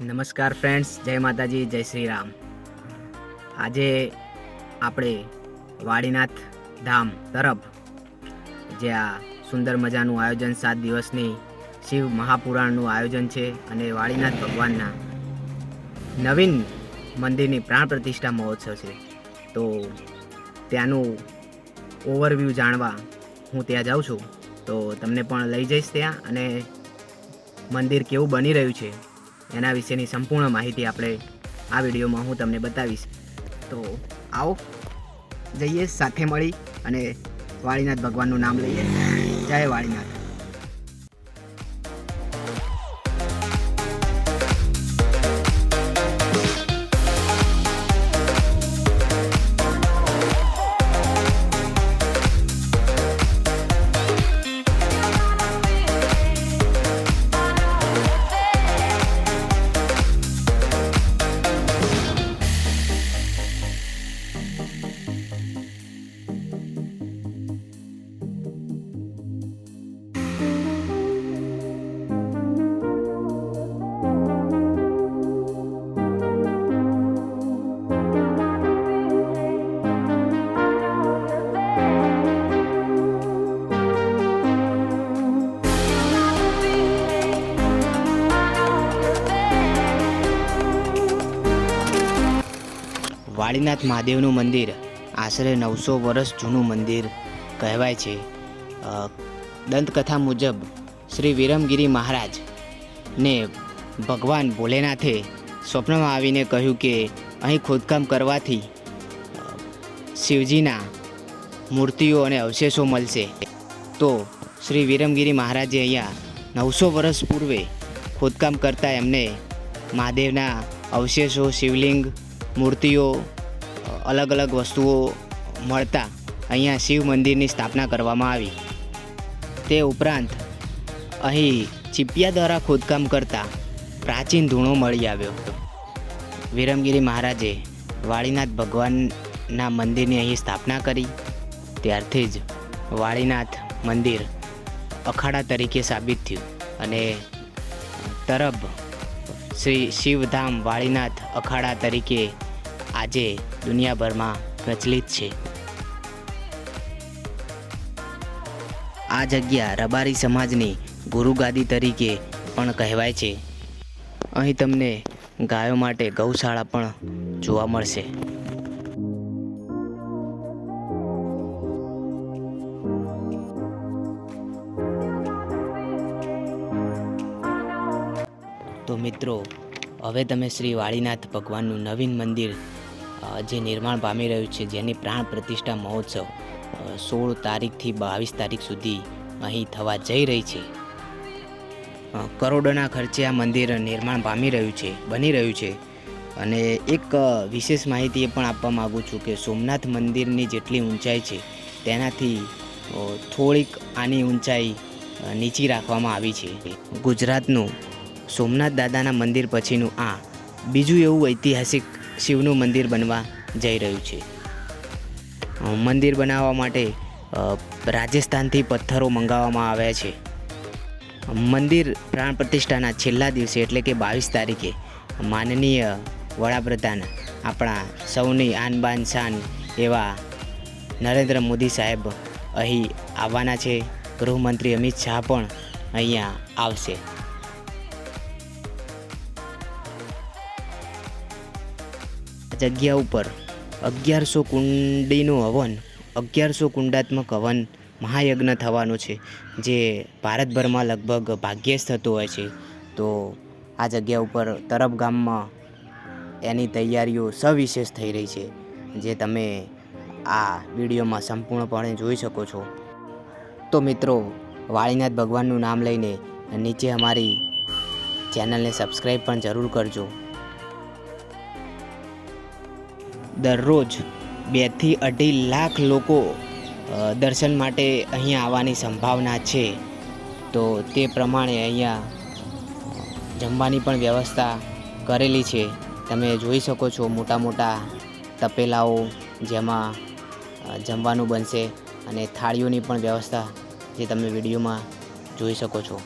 નમસ્કાર ફ્રેન્ડ્સ જય માતાજી, જય શ્રી રામ. આજે આપણે વાડીનાથ ધામ તરફ જે આ સુંદર મજાનું આયોજન સાત દિવસની શિવ મહાપુરાણનું આયોજન છે અને વાળીનાથ ભગવાનના નવીન મંદિરની પ્રાણ પ્રતિષ્ઠા મહોત્સવ છે. તો ત્યાંનું ઓવરવ્યૂ જાણવા હું ત્યાં જાઉં છું. તો તમને પણ લઈ જઈશ ત્યાં અને મંદિર કેવું બની રહ્યું છે એના વિશેની સંપૂર્ણ માહિતી આપણે આ વિડીયોમાં હું તમને બતાવીશ. તો આવો, જઈએ, સાથે મળી અને વાળીનાથ ભગવાનનું નામ લઈએ. જય વાળીનાથ. વાળીનાથ મહાદેવનું મંદિર, આશરે નવસો વર્ષ જૂનું મંદિર કહેવાય છે. દંતકથા મુજબ શ્રી વિરમગીરી મહારાજ ને ભગવાન ભોલેનાથે સ્વપ્નમાં આવીને કહ્યું કે અહીં ખોદકામ કરવાથી શિવજીના મૂર્તિઓ અને અવશેષો મળશે. તો શ્રી વિરમગીરી મહારાજે અહીંયા નવસો વર્ષ પૂર્વે ખોદકામ કરતાં એમને મહાદેવના અવશેષો, શિવલિંગ, મૂર્તિઓ અલગ અલગ વસ્તુઓ મળતા અહીંયા શિવ મંદિરની સ્થાપના કરવામાં આવી. તે ઉપરાંત અહીં ચીપિયા દ્વારા ખોદકામ કરતા પ્રાચીન ધૂણો મળી આવ્યો વિરમગીરી મહારાજે વાળીનાથ ભગવાનના મંદિરની અહીં સ્થાપના કરી. ત્યારથી જ વાળીનાથ મંદિર અખાડા તરીકે સાબિત થયું અને તરફ શ્રી શિવધામ વાળીનાથ અખાડા તરીકે આજે દુનિયાભરમાં પ્રચલિત છે. આ જગ્યા રબારી સમાજની ગુરુગાદી તરીકે પણ કહેવાય છે. અહીં તમને ગાયો માટે ગૌશાળા પણ જોવા મળશે. તો મિત્રો, હવે તમે શ્રી વાળીનાથ ભગવાનનું નવીન મંદિર જે નિર્માણ પામી રહ્યું છે, જેની પ્રાણ પ્રતિષ્ઠા મહોત્સવ સોળ તારીખથી બાવીસ તારીખ સુધી અહીં થવા જઈ રહી છે. કરોડોના ખર્ચે આ મંદિર નિર્માણ પામી રહ્યું છે, બની રહ્યું છે. અને એક વિશેષ માહિતી એ પણ આપવા માગું છું કે સોમનાથ મંદિરની જેટલી ઊંચાઈ છે, તેનાથી થોડીક આની ઊંચાઈ નીચી રાખવામાં આવી છે. ગુજરાતનું સોમનાથ દાદાના મંદિર પછીનું આ બીજું એવું ઐતિહાસિક શિવનું મંદિર બનવા જઈ રહ્યું છે. મંદિર બનાવવા માટે રાજસ્થાનથી પથ્થરો મંગાવવામાં આવ્યા છે. મંદિર પ્રાણ પ્રતિષ્ઠાના છેલ્લા દિવસે, એટલે કે બાવીસ તારીખે, માનનીય વડાપ્રધાન આપણા સૌની આન બાન શાન એવા નરેન્દ્ર મોદી સાહેબ અહીં આવવાના છે. ગૃહમંત્રી અમિત શાહ પણ અહીંયા આવશે. જગ્યા ઉપર. અગિયારસો કુંડીનું હવન, અગિયારસો કુંડાત્મક હવન મહાયજ્ઞ થવાનું છે, જે ભારતભરમાં લગભગ ભાગ્યે જ થતું હોય છે. તો આ જગ્યા ઉપર તરફ ગામમાં એની તૈયારીઓ સવિશેષ થઈ રહી છે, જે તમે આ વિડીયોમાં સંપૂર્ણપણે જોઈ શકો છો. તો મિત્રો, વાળીનાથ ભગવાનનું નામ લઈને નીચે અમારી ચેનલને સબસ્ક્રાઈબ પણ જરૂર કરજો. દરરોજ બેથી અઢી લાખ લોકો દર્શન માટે અહીંયા આવવાની સંભાવના છે. તો તે પ્રમાણે અહીંયા જમવાની પણ વ્યવસ્થા કરેલી છે. તમે જોઈ શકો છો મોટા મોટા તપેલાઓ જેમાં જમવાનું બનશે અને થાળીઓની પણ વ્યવસ્થા જે તમે વિડીયોમાં જોઈ શકો છો.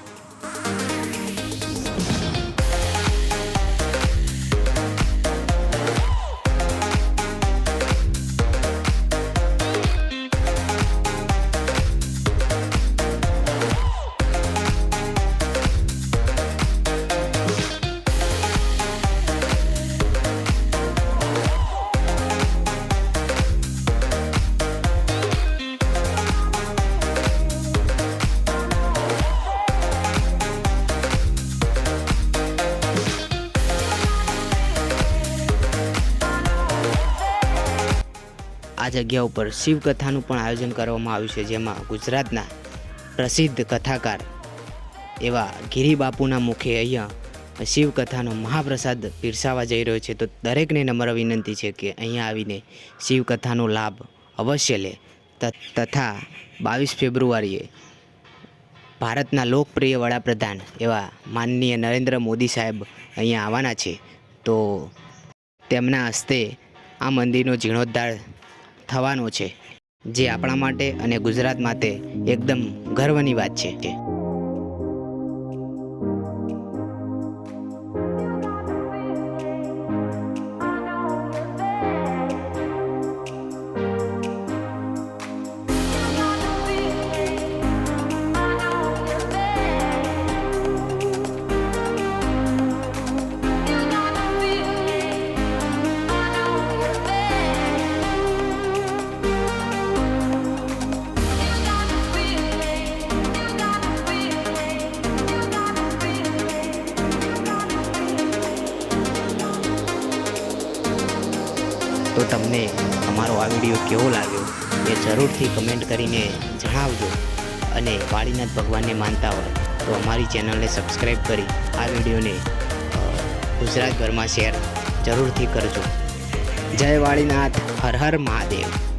આ જગ્યા ઉપર શિવકથાનું પણ આયોજન કરવામાં આવ્યું છે, જેમાં ગુજરાતના પ્રસિદ્ધ કથાકાર એવા ગિરિબાપુના મુખે અહીંયા શિવકથાનો મહાપ્રસાદ પીરસાવા જઈ રહ્યો છે. તો દરેકને નમ્ર વિનંતી છે કે અહીંયા આવીને શિવકથાનો લાભ અવશ્ય લે. તથા બાવીસ ફેબ્રુઆરીએ ભારતના લોકપ્રિય વડાપ્રધાન એવા માનનીય નરેન્દ્ર મોદી સાહેબ અહીંયા આવવાના છે. તો તેમના હસ્તે આ મંદિરનો જીર્ણોદ્ધાર થવાનો છે જે આપણા માટે અને ગુજરાત માટે એકદમ ગર્વની વાત છે. તમને અમારો આ વીડિયો કેવો લાગ્યો એ જરૂરથી કમેન્ટ કરીને જણાવજો અને વાળીનાથ ભગવાનને માનતા હોય તો અમારી ચેનલને સબસ્ક્રાઈબ કરી આ વિડીયોને ગુજરાતભરમાં શેર જરૂરથી કરજો. જય વાળીનાથ, હર હર મહાદેવ.